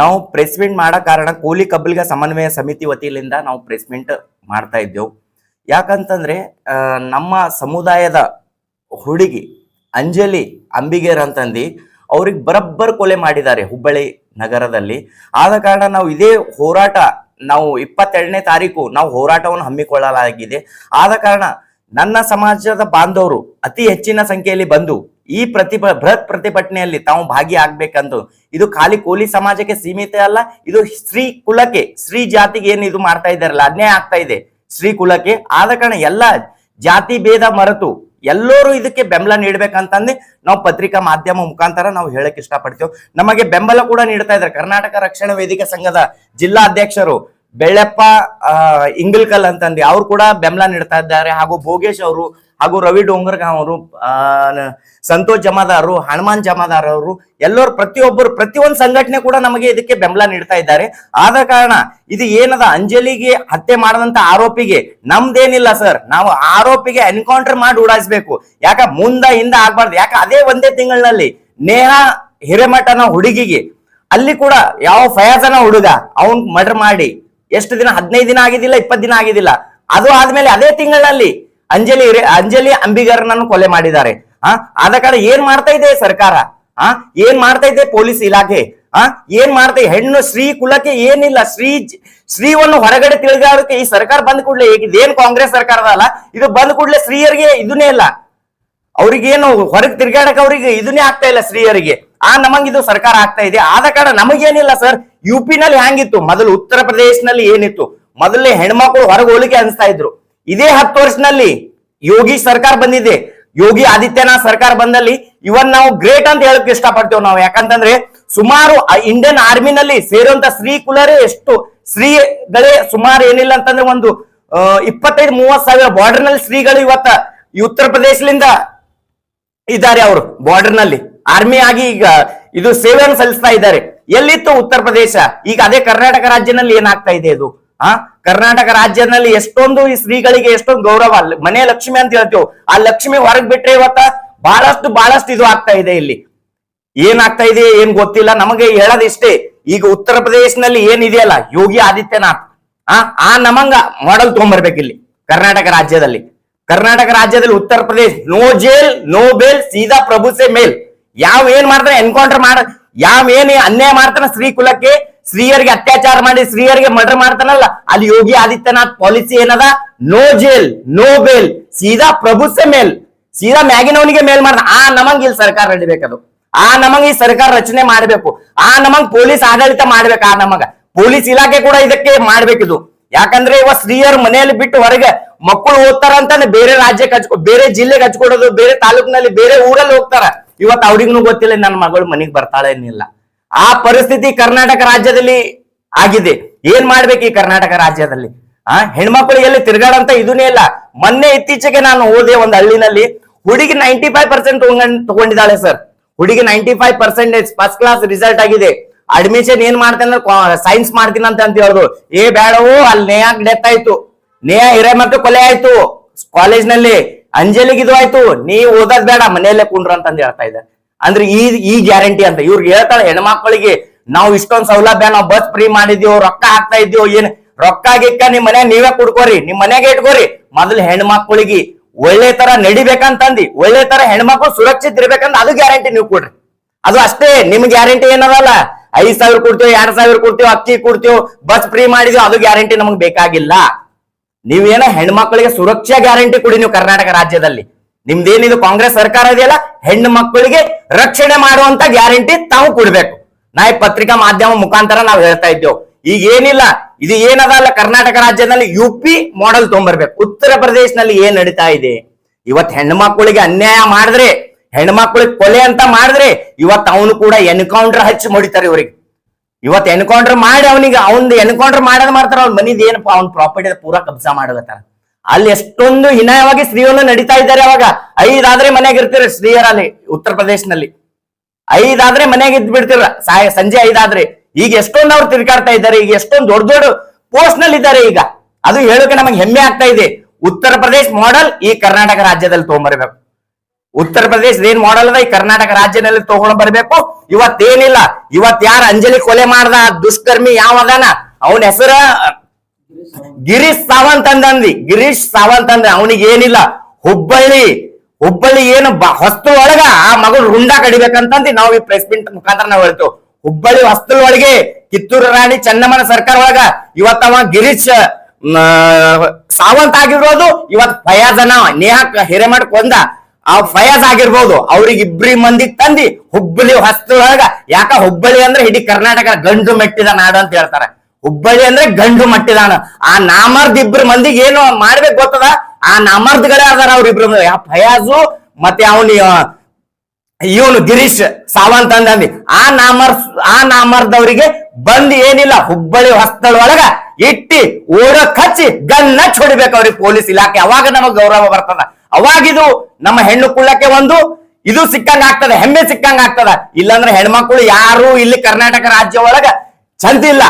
ನಾವು press meet ಮಾಡೋ ಕಾರಣ ಕೂಲಿ ಕಬ್ಬಲಿಗ ಸಮನ್ವಯ ಸಮಿತಿ ವತಿಯಿಂದ ನಾವು ಪ್ರೆಸ್ ಮೀಟ್ ಮಾಡ್ತಾ ಇದ್ದೆವು. ಯಾಕಂತಂದ್ರೆ ನಮ್ಮ ಸಮುದಾಯದ ಹುಡುಗಿ ಅಂಜಲಿ ಅಂಬಿಗೇರ್ ಅಂತಂದು ಅವ್ರಿಗೆ ಬರಬ್ಬರ್ ಕೊಲೆ ಮಾಡಿದ್ದಾರೆ ಹುಬ್ಬಳ್ಳಿ ನಗರದಲ್ಲಿ. ಆದ ಕಾರಣ ನಾವು ಇದೇ ಹೋರಾಟ, ನಾವು ಇಪ್ಪತ್ತೆರಡನೇ ತಾರೀಕು ನಾವು ಹೋರಾಟವನ್ನು ಹಮ್ಮಿಕೊಳ್ಳಲಾಗಿದೆ. ಆದ ಕಾರಣ ನನ್ನ ಸಮಾಜದ ಬಾಂಧವರು ಅತಿ ಹೆಚ್ಚಿನ ಸಂಖ್ಯೆಯಲ್ಲಿ ಬಂದು ಈ ಪ್ರತಿಭ, ಬೃಹತ್ ಪ್ರತಿಭಟನೆಯಲ್ಲಿ ತಾವು ಭಾಗಿಯಾಗಬೇಕಂದು. ಇದು ಖಾಲಿ ಕೋಲಿ ಸಮಾಜಕ್ಕೆ ಸೀಮಿತ ಅಲ್ಲ, ಇದು ಸ್ತ್ರೀ ಕುಲಕ್ಕೆ, ಸ್ತ್ರೀ ಜಾತಿಗೆ ಏನು ಇದು ಮಾಡ್ತಾ ಇದ್ದಾರಲ್ಲ, ಅನ್ಯಾಯ ಆಗ್ತಾ ಇದೆ. ಸ್ತ್ರೀ ಕುಲಕ್ಕೆ, ಆದ ಕಾರಣ ಎಲ್ಲ ಜಾತಿ ಭೇದ ಮರೆತು ಎಲ್ಲರೂ ಇದಕ್ಕೆ ಬೆಂಬಲ ನೀಡ್ಬೇಕಂತಂದು ನಾವು ಪತ್ರಿಕಾ ಮಾಧ್ಯಮ ಮುಖಾಂತರ ನಾವು ಹೇಳಕ್ ಇಷ್ಟಪಡ್ತೇವೆ. ನಮಗೆ ಬೆಂಬಲ ಕೂಡ ನೀಡ್ತಾ ಇದ್ದಾರೆ. ಕರ್ನಾಟಕ ರಕ್ಷಣಾ ವೇದಿಕೆ ಸಂಘದ ಜಿಲ್ಲಾ ಅಧ್ಯಕ್ಷರು ಬೆಳ್ಳೆಪ್ಪ ಇಂಗಲ್ಕಲ್ ಅಂತಂದು ಅವ್ರು ಕೂಡ ಬೆಂಬಲ ನೀಡ್ತಾ ಇದ್ದಾರೆ. ಹಾಗೂ ಭೋಗೇಶ್ ಅವರು ಹಾಗೂ ರವಿ ಡೋಂಗರ್ಗಾಂವ್ ಅವರು ಸಂತೋಷ್ ಜಮಾದಾರ್ ಹನುಮಾನ್ ಜಮಾದಾರ್ ಅವರು, ಎಲ್ಲರೂ ಪ್ರತಿಯೊಬ್ಬರು ಪ್ರತಿಯೊಂದು ಸಂಘಟನೆ ಕೂಡ ನಮಗೆ ಇದಕ್ಕೆ ಬೆಂಬಲ ನೀಡ್ತಾ ಇದ್ದಾರೆ. ಆದ ಕಾರಣ ಇದು ಏನದ, ಅಂಜಲಿಗೆ ಹತ್ಯೆ ಮಾಡದಂತ ಆರೋಪಿಗೆ ನಮ್ದೇನಿಲ್ಲ ಸರ್. ನಾವು ಆರೋಪಿಗೆ ಎನ್ಕೌಂಟರ್ ಮಾಡಿ ಉಡಾಯಿಸ್ಬೇಕು. ಯಾಕ, ಮುಂದ, ಹಿಂದ ಆಗ್ಬಾರ್ದು. ಯಾಕ, ಅದೇ ಒಂದೇ ತಿಂಗಳಿನಲ್ಲಿ ನೇಹಾ ಹಿರೇಮಠನ ಹುಡುಗಿಗೆ, ಅಲ್ಲಿ ಕೂಡ ಯಾವ ಫಯಾಜನ ಹುಡುಗ, ಅವನ್ ಮರ್ಡರ್ ಮಾಡಿ ಎಷ್ಟು ದಿನ? ಹದಿನೈದು ದಿನ ಆಗಿದಿಲ್ಲ ಇಪ್ಪತ್ತು ದಿನ ಆಗಿದಿಲ್ಲ ಅದು ಆದ್ಮೇಲೆ ಅದೇ ತಿಂಗಳಲ್ಲಿ ಅಂಜಲಿ ಅಂಜಲಿ ಅಂಬಿಗರನನ್ನು ಕೊಲೆ ಮಾಡಿದ್ದಾರೆ. ಆ, ಆದ ಕಾರಣ ಏನ್ ಮಾಡ್ತಾ ಇದೆ ಸರ್ಕಾರ? ಆ, ಏನ್ ಮಾಡ್ತಾ ಇದೆ ಪೊಲೀಸ್ ಇಲಾಖೆ? ಆ, ಏನ್ ಮಾಡ್ತಾ? ಹೆಣ್ಣು ಶ್ರೀ ಕುಲಕ್ಕೆ ಏನಿಲ್ಲ. ಶ್ರೀ ಶ್ರೀವನ್ನು ಹೊರಗಡೆ ತಿಳಿಗಾಡಕ್ಕೆ ಈ ಸರ್ಕಾರ ಬಂದ್ ಕೂಡಲೇ ಇದೇನ್ ಕಾಂಗ್ರೆಸ್ ಸರ್ಕಾರದ ಅಲ್ಲ, ಇದು ಬಂದ್ ಕೂಡಲೇ ಸ್ತ್ರೀಯರಿಗೆ ಇದನ್ನೇ ಇಲ್ಲ ಅವ್ರಿಗೇನು ಹೊರಗೆ ತಿರ್ಗಾಡಕ್ ಅವ್ರಿಗೆ ಇದನ್ನೇ ಆಗ್ತಾ ಇಲ್ಲ ಸ್ತ್ರೀಯರಿಗೆ. ಆ ನಮಗಿದು ಸರ್ಕಾರ ಆಗ್ತಾ ಇದೆ. ಆದ ಕಾರಣ ನಮಗೇನಿಲ್ಲ ಸರ್ ಯು ಪಿ ನಲ್ಲಿ ಹ್ಯಾಂಗಿತ್ತು, ಮೊದಲು ಉತ್ತರ ಪ್ರದೇಶನಲ್ಲಿ ಏನಿತ್ತು, ಮೊದಲೇ ಹೆಣ್ಮಕ್ಳು ಹೊರಗೆ ಹೋಲಿಕೆ ಅನಿಸ್ತಾ ಇದ್ರು. ಇದೇ ಹತ್ತು ವರ್ಷದಲ್ಲಿ ಯೋಗಿ ಸರ್ಕಾರ ಬಂದಿದೆ. ಯೋಗಿ ಆದಿತ್ಯನಾಥ್ ಸರ್ಕಾರ ಬಂದಲ್ಲಿ ಇವನ್ ನಾವು ಗ್ರೇಟ್ ಅಂತ ಹೇಳಕ್ ಇಷ್ಟಪಡ್ತೇವೆ ನಾವು. ಯಾಕಂತಂದ್ರೆ ಸುಮಾರು ಇಂಡಿಯನ್ ಆರ್ಮಿನಲ್ಲಿ ಸೇರುವಂತ ಸ್ತ್ರೀ ಕುಲರೇ ಎಷ್ಟು, ಸ್ತ್ರೀಗಳೇ ಸುಮಾರು ಏನಿಲ್ಲ ಅಂತಂದ್ರೆ ಒಂದು ಇಪ್ಪತ್ತೈದು ಮೂವತ್ ಸಾವಿರ ಬಾರ್ಡರ್ನಲ್ಲಿ ಸ್ತ್ರೀಗಳು ಇವತ್ತ ಈ ಉತ್ತರ ಪ್ರದೇಶದಿಂದ ಇದ್ದಾರೆ ಅವರು ಬಾರ್ಡರ್ನಲ್ಲಿ. ಆರ್ಮಿ ಆಗಿ ಈಗ ಇದು ಸೇವೆಯನ್ನು ಸಲ್ಲಿಸ್ತಾ ಇದ್ದಾರೆ. ಎಲ್ಲಿತ್ತು ಉತ್ತರ ಪ್ರದೇಶ? ಈಗ ಅದೇ ಕರ್ನಾಟಕ ರಾಜ್ಯದಲ್ಲಿ ಏನಾಗ್ತಾ ಇದೆ ಇದು? ಆ? ಕರ್ನಾಟಕ ರಾಜ್ಯದಲ್ಲಿ ಎಷ್ಟೊಂದು ಈ ಶ್ರೀಗಳಿಗೆ ಎಷ್ಟೊಂದು ಗೌರವ. ಮನೆ ಲಕ್ಷ್ಮಿ ಅಂತ ಹೇಳ್ತೇವೆ, ಆ ಲಕ್ಷ್ಮಿ ಹೊರಗ್ ಬಿಟ್ರೆ ಇವತ್ತ ಬಹಳಷ್ಟು ಬಹಳಷ್ಟು ಇದು ಆಗ್ತಾ ಇದೆ ಇಲ್ಲಿ. ಏನಾಗ್ತಾ ಇದೆ ಏನ್ ಗೊತ್ತಿಲ್ಲ, ನಮಗೆ ಹೇಳೋದಿಷ್ಟೇ ಈಗ ಉತ್ತರ ಪ್ರದೇಶನಲ್ಲಿ ಏನಿದೆಯಲ್ಲ ಯೋಗಿ ಆದಿತ್ಯನಾಥ್. ಆ? ಆ ನಮಂಗ ಮಾಡಲ್ ತಗೊಂಡ್ಬರ್ಬೇಕು ಇಲ್ಲಿ, ಕರ್ನಾಟಕ ರಾಜ್ಯದಲ್ಲಿ. ಕರ್ನಾಟಕ ರಾಜ್ಯದಲ್ಲಿ Uttar Pradesh no jail no bail ಸೀದಾ ಪ್ರಭು ಸೆ ಮೇಲ್. ಯಾವ ಏನ್ ಮಾಡ್ತಾನೆ ಎನ್ಕೌಂಟರ್ ಮಾಡ, ಯಾವ ಏನ್ ಅನ್ಯಾಯ ಮಾಡ್ತಾನ ಸ್ತ್ರೀ ಕುಲಕ್ಕೆ ಸ್ತ್ರೀಯರಿಗೆ ಅತ್ಯಾಚಾರ ಮಾಡಿ, ಸ್ತ್ರೀಯರಿಗೆ ಮರ್ಡರ್ ಮಾಡ್ತಾನಲ್ಲ, ಅಲ್ಲಿ ಯೋಗಿ ಆದಿತ್ಯನಾಥ್ ಪಾಲಿಸಿ ಏನದ? ನೋ ಜೇಲ್ ನೋ ಬೇಲ್ ಸೀದಾ ಪ್ರಭು ಸೆ ಮೇಲ್. ಸೀದಾ ಮ್ಯಾಗಿನವನಿಗೆ ಮೇಲ್ ಮಾಡ್ದ. ಆ ನಮಂಗ್ ಇಲ್ಲಿ ಸರ್ಕಾರ ನಡಿಬೇಕದು. ಆ ನಮಂಗ್ ಈ ಸರ್ಕಾರ ರಚನೆ ಮಾಡಬೇಕು. ಆ ನಮಂಗ್ ಪೊಲೀಸ್ ಆಡಳಿತ ಮಾಡ್ಬೇಕು ಆ ನಮಗ. ಪೊಲೀಸ್ ಇಲಾಖೆ ಕೂಡ ಇದಕ್ಕೆ ಮಾಡ್ಬೇಕಿದು. ಯಾಕಂದ್ರೆ ಇವ ಸ್ತ್ರೀಯರು ಮನೆಯಲ್ಲಿ ಬಿಟ್ಟು ಹೊರಗೆ ಮಕ್ಕಳು ಓದ್ತಾರ ಅಂತಾನೆ ಬೇರೆ ರಾಜ್ಯಕ್ಕೆ ಹಚ್ಕೊ, ಬೇರೆ ಜಿಲ್ಲೆಗೆ ಹಚ್ಕೊಡೋದು, ಬೇರೆ ತಾಲೂಕಿನಲ್ಲಿ ಬೇರೆ ಊರಲ್ಲಿ ಹೋಗ್ತಾರ. ಇವತ್ತು ಅವ್ರಿಗೂ ಗೊತ್ತಿಲ್ಲ, ನನ್ನ ಮಗಳು ಮನೆಗೆ ಬರ್ತಾಳೆ ಏನಿಲ್ಲ. ಆ ಪರಿಸ್ಥಿತಿ ಕರ್ನಾಟಕ ರಾಜ್ಯದಲ್ಲಿ ಆಗಿದೆ. ಏನ್ ಮಾಡ್ಬೇಕು ಈ ಕರ್ನಾಟಕ ರಾಜ್ಯದಲ್ಲಿ? ಆ, ಹೆಣ್ಮಕ್ಳು ಎಲ್ಲಿ ತಿರ್ಗಾಡಂತ ಇದನ್ನೇ ಇಲ್ಲ. ಮೊನ್ನೆ ಇತ್ತೀಚೆಗೆ ನಾನು ಓದೆ ಒಂದು ಹಳ್ಳಿನಲ್ಲಿ. ಹುಡುಗಿ ನೈಂಟಿ ಫೈವ್ ಪರ್ಸೆಂಟ್ ತಗೊಂಡಿದ್ದಾಳೆ ಸರ್. ಹುಡುಗಿ ninety five percentage first class result ಆಗಿದೆ. ಅಡ್ಮಿಷನ್ ಏನ್ ಮಾಡ್ತೇನೆ ಸೈನ್ಸ್ ಮಾಡ್ತೀನಿ ಅಂತ ಅಂತ ಹೇಳುದು. ಏ, ಬೇಡವು, ಅಲ್ಲಿ ನೇಯಾಕ್ ಡೆತ್ ಆಯ್ತು ನೇಯ ಹಿರೇ ಮತ್ತು ಕೊಲೆ ಆಯ್ತು. ಕಾಲೇಜ್ನಲ್ಲಿ ಅಂಜಲಿಗೆ ಇದು ಆಯ್ತು, ನೀವು ಓದೋದ್ ಬೇಡ, ಮನೆಯಲ್ಲೇ ಕುಂಡ್ರ ಅಂತ ಹೇಳ್ತಾ ಇದ್ದಾರೆ. ಅಂದ್ರೆ ಈ ಈ ಗ್ಯಾರಂಟಿ ಅಂತ ಇವ್ರಿಗೆ ಹೇಳ್ತಾಳೆ, ಹೆಣ್ಮಕ್ಳಿಗೆ ನಾವು ಇಷ್ಟೊಂದು ಸೌಲಭ್ಯ, ನಾವು ಬಸ್ ಫ್ರೀ ಮಾಡಿದ್ಯೋ, ರೊಕ್ಕ ಹಾಕ್ತಾ ಇದ್ಯೋ, ಏನ್ ರೊಕ್ಕ ಗಿಕ್ಕ ನಿಮ್ ಮನೆ ನೀವೇ ಕುಡ್ಕೋರಿ, ನಿಮ್ ಮನೆಗೆ ಇಟ್ಕೋರಿ. ಮೊದಲು ಹೆಣ್ಮಕ್ಳಿಗೆ ಒಳ್ಳೆ ತರ ನಡಿಬೇಕಂತಂದಿ, ಒಳ್ಳೆ ತರ ಹೆಣ್ಮಕ್ಳು ಸುರಕ್ಷಿತ ಇರ್ಬೇಕಂತ ಅದು ಗ್ಯಾರಂಟಿ ನೀವು ಕೊಡ್ರಿ. ಅದು ಅಷ್ಟೇ, ನಿಮ್ ಗ್ಯಾರಂಟಿ ಏನದಲ್ಲ? ಐದ್ ಸಾವಿರ ಕೊಡ್ತೀವಿ, ಎರಡ್ ಸಾವಿರ ಕೊಡ್ತೀವಿ, ಅಕ್ಕಿ ಕೊಡ್ತೀವಿ, ಬಸ್ ಫ್ರೀ ಮಾಡಿದ್ವಿ ಅದು ಗ್ಯಾರಂಟಿ ನಮ್ಗೆ ಬೇಕಾಗಿಲ್ಲ. ನೀವೇನೋ ಹೆಣ್ಮಕ್ಳಿಗೆ ಸುರಕ್ಷಾ ಗ್ಯಾರಂಟಿ ಕೊಡಿ ನೀವು ಕರ್ನಾಟಕ ರಾಜ್ಯದಲ್ಲಿ. ನಿಮ್ದೇನಿದು ಕಾಂಗ್ರೆಸ್ ಸರ್ಕಾರ ಇದೆಯಲ್ಲ ಹೆಣ್ಣು ಮಕ್ಕಳಿಗೆ ರಕ್ಷಣೆ ಮಾಡುವಂತ ಗ್ಯಾರಂಟಿ ತಾವು ಕೊಡ್ಬೇಕು. ನಾ ಈ ಪತ್ರಿಕಾ ಮಾಧ್ಯಮ ಮುಖಾಂತರ ನಾವು ಹೇಳ್ತಾ ಇದ್ದೇವೆ. ಈಗ ಏನಿಲ್ಲ, ಇದು ಏನದಲ್ಲ ಕರ್ನಾಟಕ ರಾಜ್ಯದಲ್ಲಿ ಯು ಪಿ ಮಾಡೆಲ್ ತೊಗೊಂಬರ್ಬೇಕು. ಉತ್ತರ ಪ್ರದೇಶನಲ್ಲಿ ಏನ್ ನಡೀತಾ ಇದೆ? ಇವತ್ ಹೆಣ್ಮಕ್ಳಿಗೆ ಅನ್ಯಾಯ ಮಾಡಿದ್ರೆ, ಹೆಣ್ಮಕ್ಳಿಗೆ ಕೊಲೆ ಅಂತ ಮಾಡಿದ್ರೆ, ಇವತ್ ಅವನು ಕೂಡ ಎನ್ಕೌಂಟರ್ ಹಚ್ಚಿ ಮುಡಿತಾರೆ ಇವ್ರಿಗೆ. ಇವತ್ ಎನ್ಕೌಂಟರ್ ಮಾಡಿ ಅವನಿಗೆ, ಅವನು ಎನ್ಕೌಂಟರ್ ಮಾಡೋದ್ ಮಾಡ್ತಾರ, ಅವ್ನ ಮನಿದ್ ಏನಪ್ಪ ಅವ್ನ ಪ್ರಾಪರ್ಟಿ ಪೂರಾ ಕಬ್ಜಾ ಮಾಡಗತ್ತಾರ ಅಲ್ಲಿ ಎಷ್ಟೊಂದು ಹಿನಾಯವಾಗಿ ಸ್ತ್ರೀಯನ್ನು ನಡೀತಾ ಇದ್ದಾರೆ ಅವಾಗ. ಐದಾದ್ರೆ ಮನೆಯಾಗ ಇರ್ತೀರ ಸ್ತ್ರೀಯರಲ್ಲಿ, ಉತ್ತರ ಪ್ರದೇಶನಲ್ಲಿ. ಐದಾದ್ರೆ ಮನೆಯಾಗ ಇದ್ ಬಿಡ್ತಿರ, ಸಾಯ ಸಂಜೆ ಐದಾದ್ರೆ. ಈಗ ಎಷ್ಟೊಂದು ಅವ್ರು ತಿರ್ಗಾಡ್ತಾ ಇದ್ದಾರೆ, ಈಗ ಎಷ್ಟೊಂದು ದೊಡ್ಡ ದೊಡ್ಡ ಪೋಸ್ಟ್ನಲ್ಲಿ ಇದ್ದಾರೆ ಈಗ. ಅದು ಹೇಳೋಕೆ ನಮಗೆ ಹೆಮ್ಮೆ ಆಗ್ತಾ ಇದೆ. ಉತ್ತರ ಪ್ರದೇಶ ಮಾಡೆಲ್ ಈ ಕರ್ನಾಟಕ ರಾಜ್ಯದಲ್ಲಿ ತಗೊಂಬರ್ಬೇಕು. ಉತ್ತರ ಪ್ರದೇಶದ ಏನ್ ಮಾಡೆಲ್ ಈ ಕರ್ನಾಟಕ ರಾಜ್ಯದಲ್ಲಿ ತಗೊಂಡ್ ಬರ್ಬೇಕು. ಇವತ್ತೇನಿಲ್ಲ ಇವತ್ ಯಾರ ಅಂಜಲಿ ಕೊಲೆ ಮಾಡ್ದ? ದುಷ್ಕರ್ಮಿ ಯಾವ ಅದಾನ? ಅವನ ಹೆಸರ ಗಿರೀಶ್ ಸಾವಂತ್ ಅಂದಿ ಗಿರೀಶ್ ಸಾವಂತ್ ಅಂದ್ರೆ ಅವನಿಗೆ ಏನಿಲ್ಲ. ಹುಬ್ಬಳ್ಳಿ. ಹುಬ್ಬಳ್ಳಿ ಏನು ಹೊಸ್ತು ಒಳಗ ಆ ಮಗಳು ರುಂಡ ಕಡಿಬೇಕಂತಂದು ನಾವು ಈ ಪ್ರೆಸ್ ಮೀಟ್ ಮುಖಾಂತರ ನಾವು ಹೇಳ್ತೇವೆ. ಹುಬ್ಬಳ್ಳಿ ಹೊಸ್ತು ಒಳಗೆ ಕಿತ್ತೂರು ರಾಣಿ ಚೆನ್ನಮ್ಮನ ಸರ್ಕಾರ ಒಳಗ ಇವತ್ತವ ಗಿರೀಶ್ ಸಾವಂತ್ ಆಗಿರೋದು. ಇವತ್ ಫಯಾಜನ ನೇಹ ಹಿರೇಮಠ ಕೊಂದ ಆ ಫಯಾಜ್ ಆಗಿರ್ಬೋದು ಅವ್ರಿಗೆ ಇಬ್ರಿ ಮಂದಿಗೆ ತಂದಿ ಹುಬ್ಬಳ್ಳಿ ಹೊಸ್ತೊಳಗ ಯಾಕ ಹುಬ್ಬಳ್ಳಿ ಅಂದ್ರೆ ಇಡೀ ಕರ್ನಾಟಕ ಗಂಡು ಮೆಟ್ಟಿದ ನಾಡು ಅಂತ ಹೇಳ್ತಾರೆ. ಹುಬ್ಬಳ್ಳಿ ಅಂದ್ರೆ ಗಂಡು ಮಟ್ಟಿದಾನ ಆ ನಾಮರ್ದ್ ಇಬ್ರು ಮಂದಿಗೆ ಏನು ಮಾಡ್ಬೇಕು ಗೊತ್ತದ? ಆ ನಾಮರ್ದ್ಗಳೇ ಅದಾರ ಅವ್ರಿಬ್ರು. ಆ ಫಯಾಜು ಮತ್ತೆ ಅವನು ಇವನು ಗಿರೀಶ್ ಸಾವಂತ್ ಆ ನಾಮರ್ ಆ ನಾಮರ್ದವರಿಗೆ ಬಂದ್ ಏನಿಲ್ಲ, ಹುಬ್ಬಳ್ಳಿ ಹೊಸ್ತಳ ಒಳಗ ಇಟ್ಟಿ ಓಡ ಕಚ್ಚಿ ಗನ್ನ ಹೊಡಿಬೇಕು ಅವ್ರಿಗೆ ಪೊಲೀಸ್ ಇಲಾಖೆ. ಅವಾಗ ನಮಗ್ ಗೌರವ ಬರ್ತದ. ಅವಾಗಿದು ನಮ್ಮ ಹೆಣ್ಣು ಕುಳ್ಳಕ್ಕೆ ಒಂದು ಇದು ಸಿಕ್ಕಂಗ ಆಗ್ತದ, ಹೆಮ್ಮೆ ಸಿಕ್ಕಂಗ ಆಗ್ತದ. ಇಲ್ಲಾಂದ್ರೆ ಹೆಣ್ಮಕ್ಳು ಯಾರು ಇಲ್ಲಿ ಕರ್ನಾಟಕ ರಾಜ್ಯ ಒಳಗ ಚಂದಿಲ್ಲ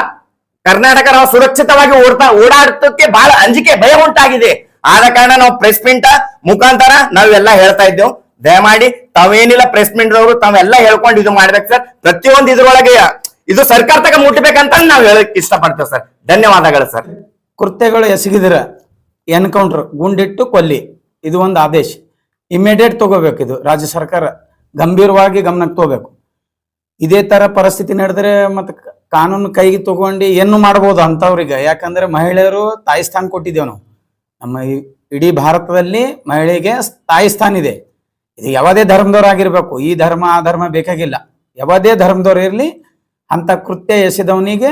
ಕರ್ನಾಟಕ ನಾವು ಸುರಕ್ಷಿತವಾಗಿ ಓಡ್ತಾ ಓಡಾಡ್ತಕ್ಕೆ ಬಹಳ ಅಂಜಿಕೆ, ಭಯ ಉಂಟಾಗಿದೆ. ಆದ ಕಾರಣ ನಾವು ಪ್ರೆಸ್ ಮೀಂಟ್ ಮುಖಾಂತರ ನಾವೆಲ್ಲ ಹೇಳ್ತಾ ಇದ್ದೇವೆ. ದಯಮಾಡಿ ತಾವೇನಿಲ್ಲ ಪ್ರೆಸ್ ಮೀಂಟ್ ಅವರು ತಾವೆಲ್ಲ ಹೇಳ್ಕೊಂಡು ಇದು ಮಾಡ್ಬೇಕು ಸರ್. ಪ್ರತಿಯೊಂದು ಇದ್ರೊಳಗೆ ಇದು ಸರ್ಕಾರ ತಗ ಮುಟ್ಟಬೇಕಂತ ನಾವು ಹೇಳಕ್ ಇಷ್ಟಪಡ್ತೇವೆ ಸರ್. ಧನ್ಯವಾದಗಳು ಸರ್. ಕೃತ್ಯಗಳು ಎಸಗಿದಿರ. ಎನ್ಕೌಂಟರ್, ಗುಂಡಿಟ್ಟು ಕೊಲ್ಲಿ. ಇದು ಒಂದು ಆದೇಶ. ಇಮಿಡಿಯೇಟ್ ತಗೋಬೇಕು ಇದು. ರಾಜ್ಯ ಸರ್ಕಾರ ಗಂಭೀರವಾಗಿ ಗಮನಕ್ಕೆ ತಗೋಬೇಕು. ಇದೇ ತರ ಪರಿಸ್ಥಿತಿ ನಡೆದ್ರೆ ಮತ್ತೆ ಕಾನೂನು ಕೈಗೆ ತಗೊಂಡು ಏನು ಮಾಡ್ಬೋದು ಅಂಥವ್ರಿಗೆ ಯಾಕಂದ್ರೆ ಮಹಿಳೆಯರು ತಾಯಿ ಸ್ಥಾನ ಕೊಟ್ಟಿದ್ದೇವೆ ನಾವು. ನಮ್ಮ ಇಡೀ ಭಾರತದಲ್ಲಿ ಮಹಿಳೆಗೆ ತಾಯಿ ಸ್ಥಾನ ಇದೆ. ಇದು ಯಾವುದೇ ಧರ್ಮದವರಾಗಿರ್ಬೇಕು ಈ ಧರ್ಮ, ಆ ಧರ್ಮ ಬೇಕಾಗಿಲ್ಲ. ಯಾವುದೇ ಧರ್ಮದವ್ರು ಇರಲಿ, ಅಂತ ಕೃತ್ಯ ಎಸೆದವನಿಗೆ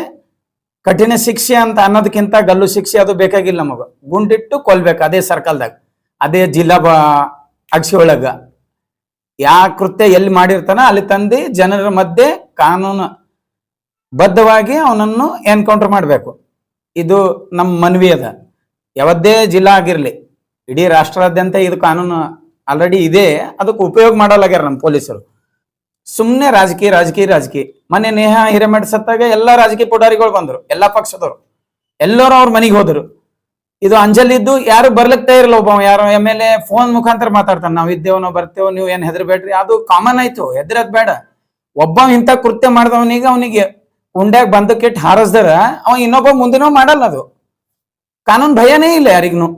ಕಠಿಣ ಶಿಕ್ಷೆ ಅಂತ ಅನ್ನೋದಕ್ಕಿಂತ ಗಲ್ಲು ಶಿಕ್ಷೆ ಅದು ಬೇಕಾಗಿಲ್ಲ ನಮಗ. ಗುಂಡಿಟ್ಟು ಕೊಲ್ಬೇಕು ಅದೇ ಸರ್ಕಲ್ದಾಗ ಅದೇ ಜಿಲ್ಲಾ ಬ ಅಕ್ಷಿ ಒಳಗ ಯಾ ಕೃತ್ಯ ಎಲ್ಲಿ ಮಾಡಿರ್ತಾನ ಅಲ್ಲಿ ತಂದು ಜನರ ಮಧ್ಯೆ ಕಾನೂನು ಬದ್ಧವಾಗಿ ಅವನನ್ನು ಎನ್ಕೌಂಟರ್ ಮಾಡಬೇಕು. ಇದು ನಮ್ಮ ಮನವಿ ಅದ. ಯಾವದ್ದೇ ಜಿಲ್ಲಾ ಆಗಿರಲಿ, ಇಡೀ ರಾಷ್ಟ್ರಾದ್ಯಂತ ಇದು ಕಾನೂನು ಆಲ್ರೆಡಿ ಇದೆ, ಅದಕ್ಕೆ ಉಪಯೋಗ ಮಾಡೋಲ್ಲಾಗ್ಯಾರ ನಮ್ಮ ಪೊಲೀಸರು. ಸುಮ್ಮನೆ ರಾಜಕೀಯ ರಾಜಕೀಯ ರಾಜಕೀಯ. ಮನೆ ನೇಹ ಹಿರೇಮಠ ಸತ್ತಾಗ ಎಲ್ಲ ರಾಜಕೀಯ ಪುಡಾರಿಗಳು ಬಂದರು, ಎಲ್ಲಾ ಪಕ್ಷದವರು. ಎಲ್ಲರೂ ಅವ್ರ ಮನೆಗೆ ಹೋದರು. ಇದು ಅಂಜಲಿದ್ದು ಯಾರು ಬರ್ಲಿಕ್ಕೆ ಇರಲ್ಲ ಒಬ್ಬ, ಯಾರು ಎಂ ಎಲ್ ಎ ಫೋನ್ ಮುಖಾಂತರ ಮಾತಾಡ್ತಾನೆ. ನಾವು ಇದ್ದೇವೆ, ನಾವು ಬರ್ತೇವೆ, ನೀವು ಏನ್ ಹೆದರ್ಬೇಡ್ರಿ? ಅದು ಕಾಮನ್ ಆಯ್ತು, ಹೆದರದ್ ಬೇಡ. ಒಬ್ಬ ಇಂಥ ಕೃತ್ಯ ಮಾಡಿದವನಿಗೆ ಅವನಿಗೆ ಉಂಡ್ಯಾಗ ಬಂದಕ್ಕಿಟ್ಟು ಹಾರಸ್ದರ ಅವ ಇನ್ನೊಬ್ಬ ಮುಂದಿನ ಮಾಡಲ್ಲ ಅದು. ಕಾನೂನು ಭಯನೇ ಇಲ್ಲ ಯಾರಿಗೂ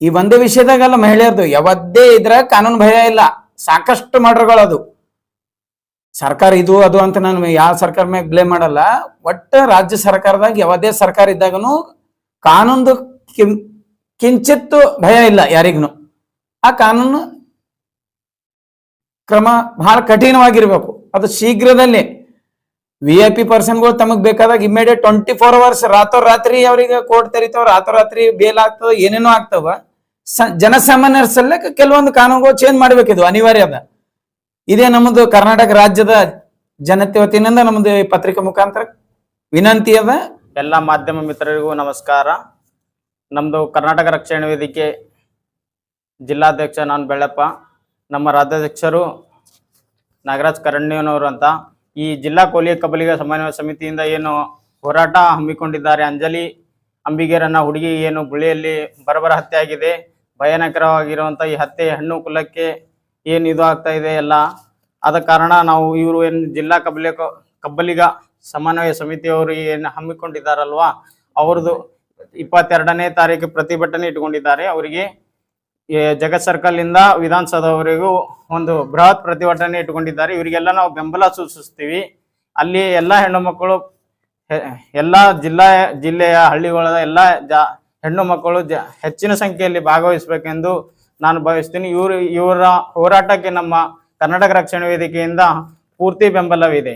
ಈ ಒಂದೇ ವಿಷಯದಾಗಲ್ಲ ಮಹಿಳೆಯರ್ದು ಯಾವದ್ದೇ ಇದ್ರ ಕಾನೂನು ಭಯ ಇಲ್ಲ. ಸಾಕಷ್ಟು ಮರ್ಡರ್ಗಳು ಅದು. ಸರ್ಕಾರ ಇದು, ಅದು ಅಂತ ನಾನು ಯಾವ ಸರ್ಕಾರ ಮ್ಯಾಗ ಬ್ಲೇಮ್ ಮಾಡಲ್ಲ. ಒಟ್ಟ ರಾಜ್ಯ ಸರ್ಕಾರದಾಗ ಯಾವುದೇ ಸರ್ಕಾರ ಇದ್ದಾಗನು ಕಾನೂನು ಕಿಂಚಿತ್ತು ಭಯ ಇಲ್ಲ ಯಾರಿಗೂ ಆ ಕಾನೂನು ಕ್ರಮ ಬಹಳ ಕಠಿಣವಾಗಿರ್ಬೇಕು. ಅದು ಶೀಘ್ರದಲ್ಲೇ ವಿ ಐ ಪಿ ಪರ್ಸನ್ಗಳು ತಮಗ್ ಬೇಕಾದಾಗ ಇಮಿಡಿಯೇಟ್ ಟ್ವೆಂಟಿ ಫೋರ್ ಅವರ್ಸ್ ರಾತ್ರಿ ಅವರಿಗೆ ಕೋರ್ಟ್ ತೆರಿತಾವ ರಾತ್ರಿ ಬೇಲ್ ಆಗ್ತವ ಏನೇನೋ ಆಗ್ತವ ಜನಸಾಮಾನ್ಯರ ಸಲ್ಲಕ್ಕೆ ಕೆಲವೊಂದು ಕಾನೂನುಗಳು ಚೇಂಜ್ ಮಾಡಬೇಕಿದ್ವು ಅನಿವಾರ್ಯ ಅದ. ಇದೇ ನಮ್ಮದು ಕರ್ನಾಟಕ ರಾಜ್ಯದ ಜನತೆ ವತಿಯಿಂದ ನಮ್ಮದು ಪತ್ರಿಕೆ ಮುಖಾಂತರ ವಿನಂತಿ ಅದ. ಎಲ್ಲ ಮಾಧ್ಯಮ ಮಿತ್ರರಿಗೂ ನಮಸ್ಕಾರ. ನಮ್ಮದು ಕರ್ನಾಟಕ ರಕ್ಷಣಾ ವೇದಿಕೆ ಜಿಲ್ಲಾಧ್ಯಕ್ಷ ನಾನು ಬೆಳ್ಳಪ್ಪ, ನಮ್ಮ ರಾಜ್ಯಾಧ್ಯಕ್ಷರು ನಾಗರಾಜ್ ಕರಣ್ಯನವರು ಅಂತ. ಈ ಜಿಲ್ಲಾ ಕೋಲಿಯ ಕಬಲಿಗ ಸಮನ್ವಯ ಸಮಿತಿಯಿಂದ ಏನು ಹೋರಾಟ ಹಮ್ಮಿಕೊಂಡಿದ್ದಾರೆ. ಅಂಜಲಿ ಅಂಬಿಗೇರನ್ನ ಹುಡುಗಿ ಏನು ಗುಳಿಯಲ್ಲಿ ಬರಬರ ಹತ್ಯೆ ಆಗಿದೆ ಭಯಾನಕರವಾಗಿರುವಂಥ ಈ ಹತ್ಯೆ ಹಣ್ಣು ಕುಲಕ್ಕೆ ಏನು ಇದು ಆಗ್ತಾ ಇದೆ ಎಲ್ಲ. ಆದ ಕಾರಣ ನಾವು ಇವರು ಏನು ಜಿಲ್ಲಾ ಕಬಲಿ ಕಬ್ಬಲಿಗ ಸಮನ್ವಯ ಸಮಿತಿಯವರು ಏನು ಹಮ್ಮಿಕೊಂಡಿದ್ದಾರಲ್ವಾ? ಅವ್ರದ್ದು ಇಪ್ಪತ್ತೆರಡನೇ ತಾರೀಕು ಪ್ರತಿಭಟನೆ ಇಟ್ಕೊಂಡಿದ್ದಾರೆ. ಅವರಿಗೆ ಜಗತ್ ಸರ್ಕಲ್ ಇಂದ ವಿಧಾನಸೌಧವರೆಗೂ ಒಂದು ಬೃಹತ್ ಪ್ರತಿಭಟನೆ ಇಟ್ಕೊಂಡಿದ್ದಾರೆ. ಇವರಿಗೆಲ್ಲ ನಾವು ಬೆಂಬಲ ಸೂಚಿಸ್ತೀವಿ. ಅಲ್ಲಿ ಎಲ್ಲ ಹೆಣ್ಣು ಮಕ್ಕಳು ಎಲ್ಲ ಜಿಲ್ಲಾ, ಜಿಲ್ಲೆಯ ಹಳ್ಳಿಗಳ ಎಲ್ಲ ಹೆಣ್ಣು ಮಕ್ಕಳು ಹೆಚ್ಚಿನ ಸಂಖ್ಯೆಯಲ್ಲಿ ಭಾಗವಹಿಸಬೇಕೆಂದು ನಾನು ಭಾವಿಸ್ತೀನಿ. ಇವರು, ಇವರ ಹೋರಾಟಕ್ಕೆ ನಮ್ಮ ಕರ್ನಾಟಕ ರಕ್ಷಣಾ ವೇದಿಕೆಯಿಂದ ಪೂರ್ತಿ ಬೆಂಬಲವಿದೆ.